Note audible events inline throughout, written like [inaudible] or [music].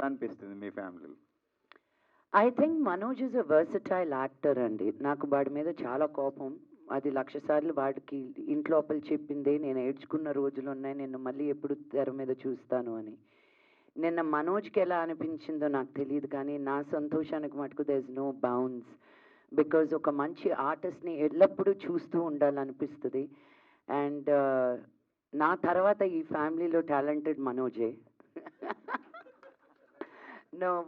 ఎలా అనిపిస్తుంది మీ ఫ్యామిలీలో? I think Manoj is a versatile actor అండి. నాకు వాడి మీద చాలా కోపం. అది లక్ష సార్లు వాడికి ఇంట్లోపల చెప్పిందే నేను ఏడ్చుకున్న రోజులు ఉన్నాయి నేను మళ్ళీ ఎప్పుడు తెర మీద చూస్తాను అని. నిన్న మనోజ్కి ఎలా అనిపించిందో నాకు తెలియదు కానీ నా సంతోషానికి మటుకు there is no bounce because ఒక మంచి ఆర్టిస్ట్ని ఎల్లప్పుడూ చూస్తూ ఉండాలనిపిస్తుంది. అండ్ uh, నా తర్వాత ఈ ఫ్యామిలీలో talented మనోజే. [laughs]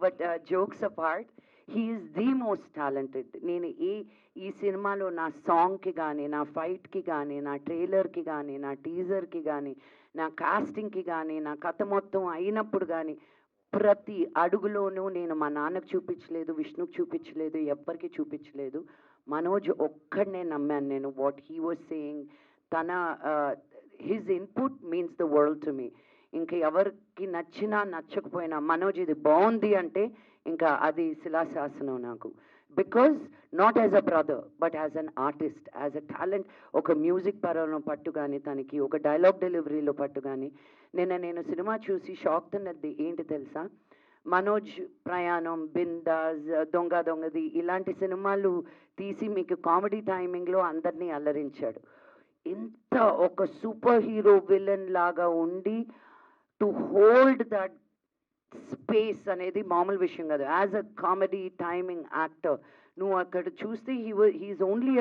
But jokes apart he's the most talented నేను ఈ ఈ సినిమాలో నా సాంగ్కి కానీ నా ఫైట్కి కానీ నా ట్రైలర్కి కానీ నా టీజర్కి కానీ నా కాస్టింగ్కి కానీ నా కథ మొత్తం అయినప్పుడు కానీ ప్రతి అడుగులోనూ నేను మా నాన్నకు చూపించలేదు విష్ణుకు చూపించలేదు ఎవ్వరికి చూపించలేదు. మనోజ్ ఒక్కడనే నమ్మాను నేను. వాట్ హీ వాజ్ సేయింగ్ తన his input means the world to me ఇంకా ఎవరికి నచ్చినా నచ్చకపోయినా మనోజ్ ఇది బాగుంది అంటే ఇంకా అది శిలాశాసనం నాకు. Because not as a brother but as an artist as a talent ఒక మ్యూజిక్ పరంలో పట్టు కానీ తనకి ఒక డైలాగ్ డెలివరీలో పట్టు కానీ నిన్న నేను సినిమా చూసి షాక్ తిన్నది ఏంటి తెలుసా? మనోజ్ ప్రయాణం బిందాజ్ దొంగ దొంగది ఇలాంటి సినిమాలు తీసి మీకు కామెడీ టైమింగ్లో అందరినీ అల్లరించాడు ఇంత ఒక సూపర్ హీరో విలన్ లాగా ఉండి టు హోల్డ్ దట్ స్పేస్ అనేది మామూలు విషయం కాదు. As a comedy timing actor నువ్వు అక్కడ చూస్తే he he's only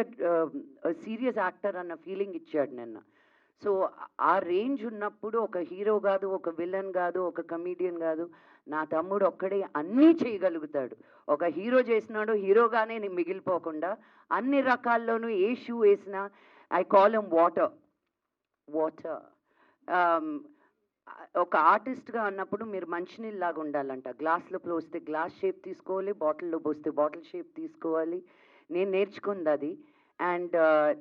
serious actor అన్న ఫీలింగ్ ఇచ్చాడు నిన్న. సో ఆ రేంజ్ ఉన్నప్పుడు ఒక హీరో కాదు ఒక విలన్ కాదు ఒక కమీడియన్ కాదు నా తమ్ముడు ఒక్కడే అన్నీ చేయగలుగుతాడు. ఒక హీరో చేసినాడు హీరోగానే నేను మిగిలిపోకుండా అన్ని రకాల్లోనూ ఏ షూ వేసినా I call em water water ఒక ఆర్టిస్ట్గా అన్నప్పుడు మీరు మంచినీళ్ళలాగా ఉండాలంట. గ్లాస్లో పోస్తే గ్లాస్ షేప్ తీసుకోవాలి బాటిల్లో పోస్తే బాటిల్ షేప్ తీసుకోవాలి. నేను నేర్చుకుంది అది. అండ్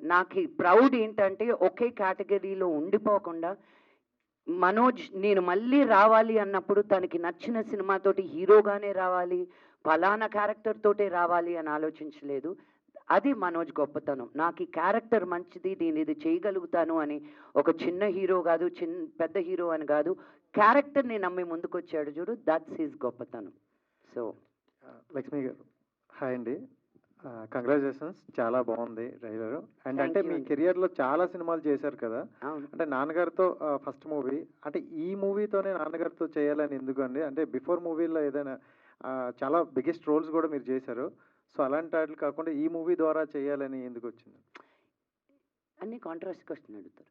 నాకు ప్రౌడ్ ఏంటంటే ఒకే కేటగిరీలో ఉండిపోకుండా మనోజ్ నేను మళ్ళీ రావాలి అన్నప్పుడు తనకి నచ్చిన సినిమాతోటి హీరోగానే రావాలి ఫలానా క్యారెక్టర్ తోటే రావాలి అని ఆలోచించలేదు. అది మనోజ్ గొప్పతనం. నాకు ఈ క్యారెక్టర్ మంచిది నేను ఇది చేయగలుగుతాను అని ఒక చిన్న హీరో కాదు చిన్న పెద్ద హీరో అని కాదు క్యారెక్టర్ని నమ్మి ముందుకొచ్చాడు చూడు దట్స్ హిస్ గొప్పతనం. సో. లక్ష్మి గారు హాయ్ అండి. కంగ్రాచులేషన్స్ చాలా బాగుంది ట్రైలర్. అండ్ అంటే మీ. కెరియర్లో చాలా సినిమాలు చేశారు కదా. అంటే నాన్నగారితో ఫస్ట్ మూవీ అంటే ఈ మూవీతోనే నాన్నగారితో చేయాలని ఎందుకు అండి? అంటే బిఫోర్ మూవీలో ఏదైనా చాలా బిగ్గెస్ట్ రోల్స్ కూడా మీరు చేశారు. సో అలాంటి వాటిలు కాకుండా ఈ మూవీ ద్వారా చేయాలని ఎందుకు వచ్చింది? అన్ని కాంట్రాస్ట్ క్వశ్చన్ అడుగుతారు.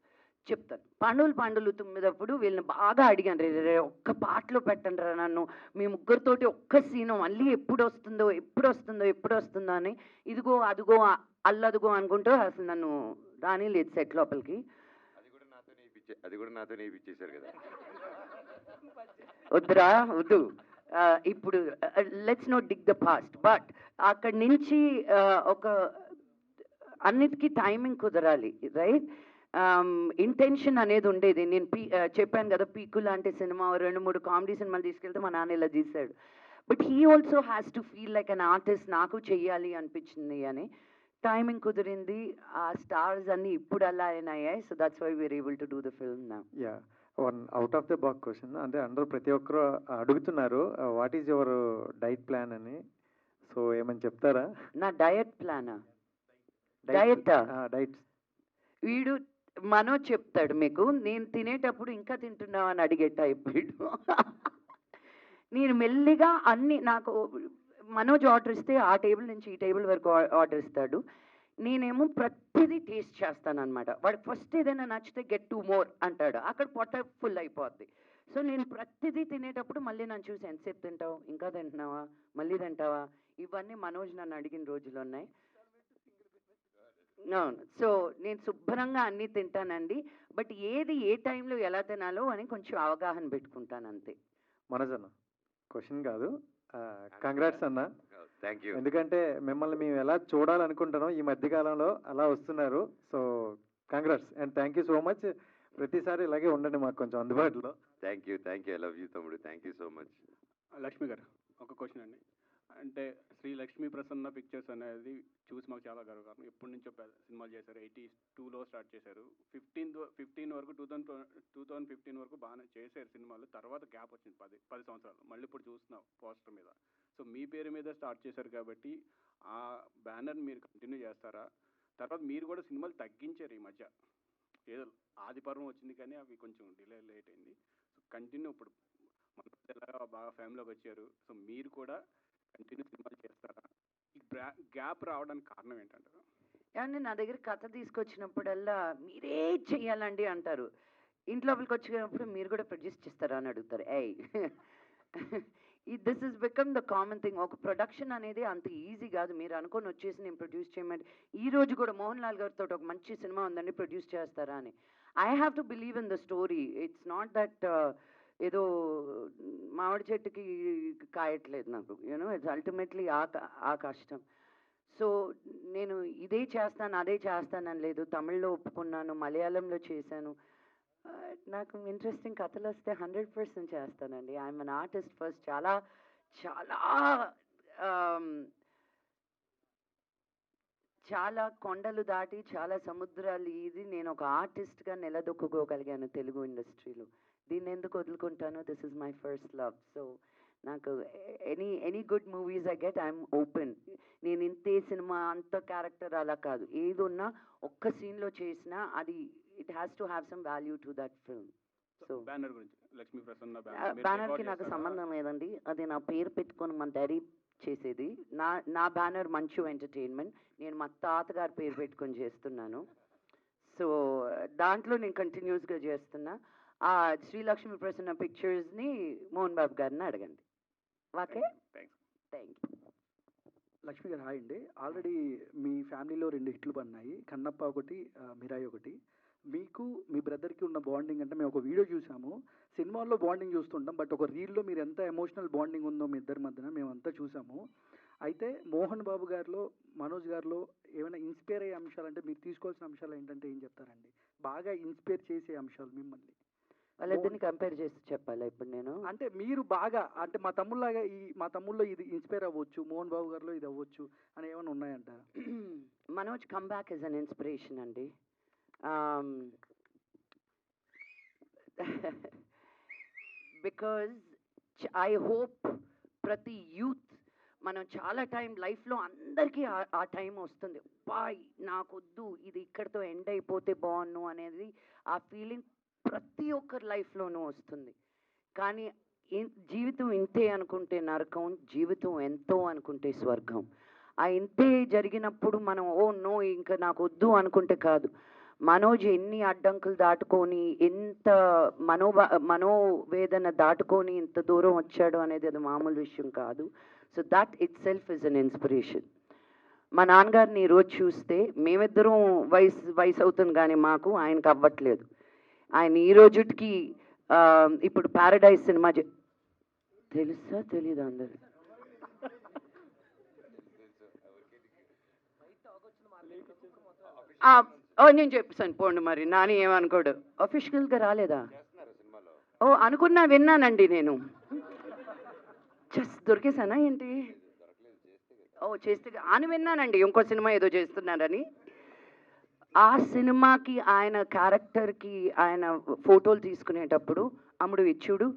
చెప్తాను పాండవులు పాండవులు తుమ్మిదప్పుడు వీళ్ళని బాగా అడిగాను. రే రే, ఒక్క పాటలో పెట్టండి రా నన్ను. మీ ముగ్గురితోటి ఒక్క సీను మళ్ళీ ఎప్పుడు వస్తుందో ఎప్పుడు వస్తుందో ఎప్పుడు వస్తుందో అని ఇదిగో అదిగో అల్లదిగో అనుకుంటూ అసలు నన్ను రాని లేదు సెట్ లోపలికి. అది కూడా నాతో నేర్పించేశారు కదా. వద్దురా వద్దు. ఇప్పుడు let's not dig the past but అక్కడి నుంచి ఒక అన్నిటికీ టైమింగ్ కుదరాలి రైట్ ఇంటెన్షన్ అనేది ఉండేది. నేను పీ చెప్పాను కదా పీకు లాంటి సినిమా రెండు మూడు కామెడీ సినిమాలు తీసుకెళ్తే మా నాన్న ఇలా తీశాడు but he also has to feel like an artist నాకు చెయ్యాలి అనిపించింది అని. టైమింగ్ కుదిరింది. ఆ స్టార్స్ అన్ని ఇప్పుడు అలా అయినాయి so that's why we're able to do the film నా yeah one out of the box question. అంటే అందరూ ప్రతి ఒక్కరు అడుగుతున్నారు what is your diet plan అని. సో ఏమని చెప్తారా? నా డయట్ ప్లానా Diet ఆ? డైట్ వీడు మనోజ్ చెప్తాడు మీకు నేను తినేటప్పుడు ఇంకా తింటున్నావు? అని అడిగే టైప్ వీడు. నేను మెల్లిగా అన్ని నాకు మనోజ్ ఆర్డర్ ఇస్తే ఆ టేబుల్ నుంచి ఈ టేబుల్ వరకు ఆర్డర్ ఇస్తాడు. నేనేమో ప్రతిదీ టేస్ట్ చేస్తాను అనమాట వాడికి ఫస్ట్ ఏదైనా నచ్చితే గెట్ టూ మోర్ అంటాడు. అక్కడ పొట్ట ఫుల్ అయిపోద్ది. సో నేను ప్రతిదీ తినేటప్పుడు మళ్ళీ నన్ను చూసి ఎంతసేపు తింటావు? ఇంకా తింటున్నావా? మళ్ళీ తింటావా? ఇవన్నీ మనోజ్ నన్ను అడిగిన రోజులు ఉన్నాయి. అవును. సో నేను శుభ్రంగా అన్నీ తింటానండి. బట్ ఏది ఏ టైంలో ఎలా తినాలో అని కొంచెం అవగాహన పెట్టుకుంటాను అంతే. మనోజ్ అన్న క్వశ్చన్ కాదు. కంగ్రాట్స్ అన్న. థ్యాంక్ యూ ఎందుకంటే మిమ్మల్ని మేము ఎలా చూడాలనుకుంటున్నాం ఈ మధ్య కాలంలో అలా వస్తున్నారు. So congrats and thank you so much ప్రతిసారి ఇలాగే ఉండండి మాకు కొంచెం అందుబాటులో. Thank you thank you I love you తమ్ముడు. Thank you so much Lakshmi garu ఒక క్వశ్చన్ అండి. అంటే శ్రీ లక్ష్మీ ప్రసన్న పిక్చర్స్ అనేది చూసి మాకు చాలా గర్వకారణం. ఎప్పటి నుంచో సినిమాలు చేశారు. ఎయిటీ టూలో స్టార్ట్ చేశారు. ఫిఫ్టీన్ ఫిఫ్టీన్ వరకు two thousand two thousand fifteen వరకు బాగానే చేశారు సినిమాలు. తర్వాత గ్యాప్ వచ్చింది. పది పది సంవత్సరాలు. మళ్ళీ ఇప్పుడు చూస్తున్నాం పోస్టర్ మీద. సో మీ పేరు మీద స్టార్ట్ చేశారు కాబట్టి ఆ బ్యానర్ మీరు కంటిన్యూ చేస్తారా? తర్వాత మీరు కూడా సినిమాలు తగ్గించారు ఈ మధ్య. ఏదో ఆదిపర్వం వచ్చింది కానీ అవి కొంచెం డిలే లేట్ అయింది. సో కంటిన్యూ ఇప్పుడు ఎలాగా బాగా ఫ్యామిలీలోకి వచ్చారు. సో మీరు కూడా కంటిన్యూ సినిమాలు చేస్తారా? ఈ గ్యాప్ రావడానికి కారణం ఏంటంటారు? ఏమండి నా దగ్గర కథ తీసుకొచ్చినప్పుడల్లా మీరే చెయ్యాలండి అంటారు. ఇంట్లోపలికి వచ్చినప్పుడు మీరు కూడా ప్రొడ్యూస్ చేస్తారా అని అడుగుతారు. ఏయ్ this is become the common thing ఒక ప్రొడక్షన్ అనేది అంత ఈజీ కాదు. మీరు అనుకొని వచ్చేసి నేను ప్రొడ్యూస్ చేయమంటే ఈ రోజు కూడా మోహన్ లాల్ గారితో ఒక మంచి సినిమా ఉందండి ప్రొడ్యూస్ చేస్తారా అని. I have to believe in the story it's not that ఏదో మామిడి చెట్టుకి కాయట్లేదు నాకు. యూనో ఇట్స్ అల్టిమేట్లీ ఆ ఆ కష్టం. సో నేను ఇదే చేస్తాను అదే చేస్తానని లేదు. తమిళ్ళో ఒప్పుకున్నాను మలయాళంలో చేశాను. బట్ నాకు ఇంట్రెస్టింగ్ కథలు వస్తే హండ్రెడ్ పర్సెంట్ చేస్తానండి. ఐఎమ్ అన్ ఆర్టిస్ట్ ఫస్ట్ చాలా చాలా చాలా కొండలు దాటి చాలా సముద్రాలు ఇది నేను ఒక ఆర్టిస్ట్గా నిలదొక్కుకోగలిగాను తెలుగు ఇండస్ట్రీలో. దీన్ని ఎందుకు వదులుకుంటాను this is my first love. So నాకు any any good movies I get I'm open. నేను ఇంతే సినిమా అంత క్యారెక్టర్ అలా కాదు. ఏది ఉన్నా ఒక్క సీన్లో చేసినా అది it has to have some value to that film so banner గురించి లక్ష్మీ ప్రసన్న బ్యానర్కి నాకు? సంబంధం లేదండి. అది నా పేరు పెట్టుకొని మా డాడీ చేసేది. నా నా బ్యానర్ మంచు ఎంటర్టైన్మెంట్ నేను మా తాతగారి పేరు పెట్టుకొని చేస్తున్నాను. సో దాంట్లో నేను కంటిన్యూస్గా చేస్తున్నా. ఆ శ్రీలక్ష్మి ప్రసన్న పిక్చర్స్ని మోహన్ బాబు గారిని అడగండి. Okay? Thank you Lakshmi garu hi అండి. ఆల్రెడీ మీ ఫ్యామిలీలో రెండు హిట్లు పడినాయి. కన్నప్ప ఒకటి మిరాయి ఒకటి. మీకు మీ బ్రదర్కి ఉన్న బాండింగ్ అంటే మేము ఒక వీడియో చూసాము. సినిమాల్లో బాండింగ్ చూస్తుంటాం. బట్ ఒక రీల్లో మీరు ఎంత ఎమోషనల్ బాండింగ్ ఉందో మీ ఇద్దరి మధ్యన మేము అంతా చూసాము. అయితే మోహన్ బాబు గారిలో మనోజ్ గారిలో ఏమైనా ఇన్స్పైర్ అయ్యే అంశాలు అంటే మీరు తీసుకోవాల్సిన అంశాలు ఏంటంటే ఏం చెప్తారండి? బాగా ఇన్స్పైర్ చేసే అంశాలు మిమ్మల్ని. వాళ్ళిద్దరిని కంపేర్ చేసి చెప్పాలా ఇప్పుడు నేను? అంటే మీరు బాగా అంటే మా తమ్ముళ్ళలాగా ఈ మా తమ్ముళ్ళలో ఇది ఇన్స్పైర్ అవ్వచ్చు మోహన్ బాబు గారిలో ఇది అవ్వచ్చు అని ఏమైనా ఉన్నాయంటారా? [clears throat] Manoj comeback is an inspiration అండి. బికాజ్ ఐ హోప్ ప్రతి యూత్ మనం చాలా టైం లైఫ్లో అందరికీ ఆ- టైం వస్తుంది. బాయ్ నాకొద్దు ఇది ఇక్కడితో ఎండ్ అయిపోతే బాగున్ను అనేది ఆ ఫీలింగ్ ప్రతి ఒక్కరి లైఫ్లోనూ వస్తుంది. కానీ జీవితం ఇంతే అనుకుంటే నరకం జీవితం ఎంతో అనుకుంటే స్వర్గం. ఆ ఇంతే జరిగినప్పుడు మనం ఓ నో ఇంకా నాకు వద్దు అనుకుంటే కాదు. మనోజ్ ఎన్ని అడ్డంకులు దాటుకొని ఎంత మనోభా మనోవేదన దాటుకొని ఇంత దూరం వచ్చాడు అనేది అది మామూలు విషయం కాదు. So that itself is an inspiration మా నాన్నగారిని ఈరోజు చూస్తే మేమిద్దరం వయసు వయసు అవుతుంది కానీ మాకు ఆయనకు అవ్వట్లేదు. ఆయన ఈ రోజుకి ఇప్పుడు పారడైజ్ సినిమా తెలుసా? తెలియదు అందరు ఆ, నేను చెప్పాను పోండి మరి. నాని ఏమనుకోడు. అఫీషియల్గా రాలేదా? ఓ అనుకున్నా విన్నానండి నేను. జస్ట్ దొరికేసానా ఏంటి? ఓ చేస్తే అని విన్నానండి. ఇంకో సినిమా ఏదో చేస్తున్నారని. ఆ సినిమాకి ఆయన క్యారెక్టర్కి ఆయన ఫోటోలు తీసుకునేటప్పుడు అమ్ముడు ఇచ్చుడు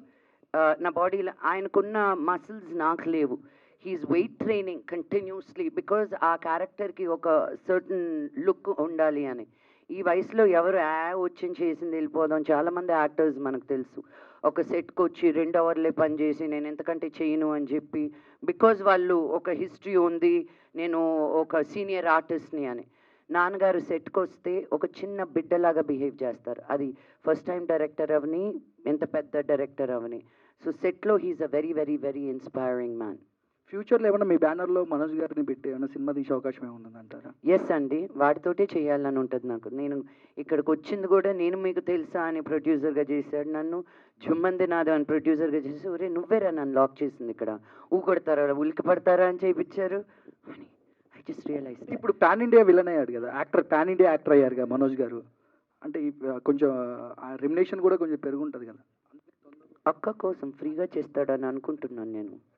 నా బాడీలో ఆయనకున్న మసిల్స్ నాకు లేవు. He's weight training continuously because ఆ క్యారెక్టర్కి ఒక సర్టన్ లుక్ ఉండాలి అని. ఈ వయసులో ఎవరు యా వచ్చింది చేసింది వెళ్ళిపోదాం. చాలామంది యాక్టర్స్ మనకు తెలుసు. ఒక సెట్కి వచ్చి రెండు అవర్లే పనిచేసి నేను ఎంతకంటే చేయను అని చెప్పి బికాజ్ వాళ్ళు ఒక హిస్టరీ ఉంది నేను ఒక సీనియర్ ఆర్టిస్ట్ని అని. నాన్నగారు సెట్కి వస్తే ఒక చిన్న బిడ్డలాగా బిహేవ్ చేస్తారు. అది ఫస్ట్ టైం డైరెక్టర్ అవని ఎంత పెద్ద డైరెక్టర్ అవని. సో సెట్లో he's a very very very inspiring man ఫ్యూచర్లో ఏమైనా మీ బ్యానర్లో మనోజ్ గారిని పెట్టి ఏమైనా సినిమా తీసే అవకాశం ఏమైనా అంటారా ఎస్ అండి. వాటితోటే చేయాలని ఉంటుంది నాకు. నేను ఇక్కడికి వచ్చింది కూడా నేను మీకు తెలుసా అని ప్రొడ్యూసర్గా చేశాడు. నన్ను జుమ్మంది నాదు అని ప్రొడ్యూసర్గా చేసి ఒరే నువ్వేరా నన్ను లాక్ చేసింది ఇక్కడ? ఊ కొడతారా ఉలికి పడతారా అని చేయించారు అని ఐ జస్ట్ రియలైజ్ ఇప్పుడు పాన్ ఇండియా విలన్ అయ్యాడు కదా. యాక్టర్ పాన్ ఇండియా యాక్టర్ అయ్యారు కదా మనోజ్ గారు. అంటే ఈ, ఆ, కొంచెం రెమ్యునేషన్ కూడా కొంచెం పెరుగుంటుంది కదా. అక్క కోసం ఫ్రీగా చేస్తాడని అనుకుంటున్నాను నేను.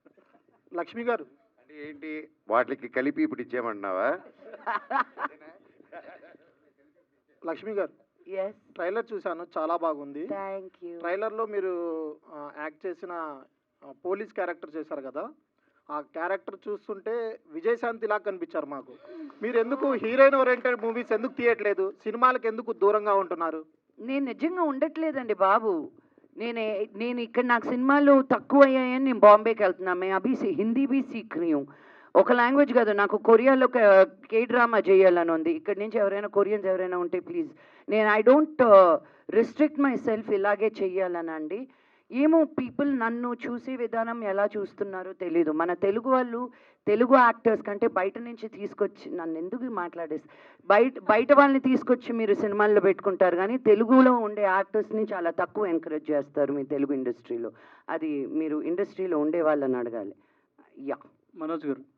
లక్ష్మి గారు. అంటే ఏంటి? వాటికి కలిపి ఇప్పుడు ఇచ్చేయమంటున్నావా? లక్ష్మి గారు. ట్రైలర్ చూశాను చాలా బాగుంది. థ్యాంక్ యూ ట్రైలర్లో మీరు యాక్ట్ చేసిన పోలీస్ క్యారెక్టర్ చేశారు కదా? ఆ క్యారెక్టర్ చూస్తుంటే విజయశాంతి లాగా కనిపించారు మాకు. మీరు ఎందుకు హీరోయిన్ ఓరియంటెడ్ మూవీస్ ఎందుకు తీయట్లేదు? సినిమాలకు ఎందుకు దూరంగా ఉంటున్నారు? నేను నిజంగా ఉండట్లేదండి బాబు. నేను నేను ఇక్కడ నాకు సినిమాలు తక్కువ అయ్యాయని నేను బాంబేకి వెళ్తున్నా. మేము అభి హిందీ బీ సీక్ ఒక లాంగ్వేజ్ కాదు నాకు కొరియాలో కే డ్రామా చేయాలని ఉంది. ఇక్కడ నుంచి ఎవరైనా కొరియన్స్ ఎవరైనా ఉంటే ప్లీజ్. నేను I don't restrict myself ఇలాగే చెయ్యాలని అండి ఏమో పీపుల్ నన్ను చూసే విధానం ఎలా చూస్తున్నారో తెలీదు. మన తెలుగు వాళ్ళు తెలుగు యాక్టర్స్ కంటే బయట నుంచి తీసుకొచ్చి నన్ను ఎందుకు మాట్లాడేసి బయట బయట వాళ్ళని తీసుకొచ్చి మీరు సినిమాల్లో పెట్టుకుంటారు కానీ తెలుగులో ఉండే యాక్టర్స్ని చాలా తక్కువ ఎంకరేజ్ చేస్తారు మీ తెలుగు ఇండస్ట్రీలో అది మీరు ఇండస్ట్రీలో ఉండే వాళ్ళని అడగాలి. యా. మనోజ్ గారు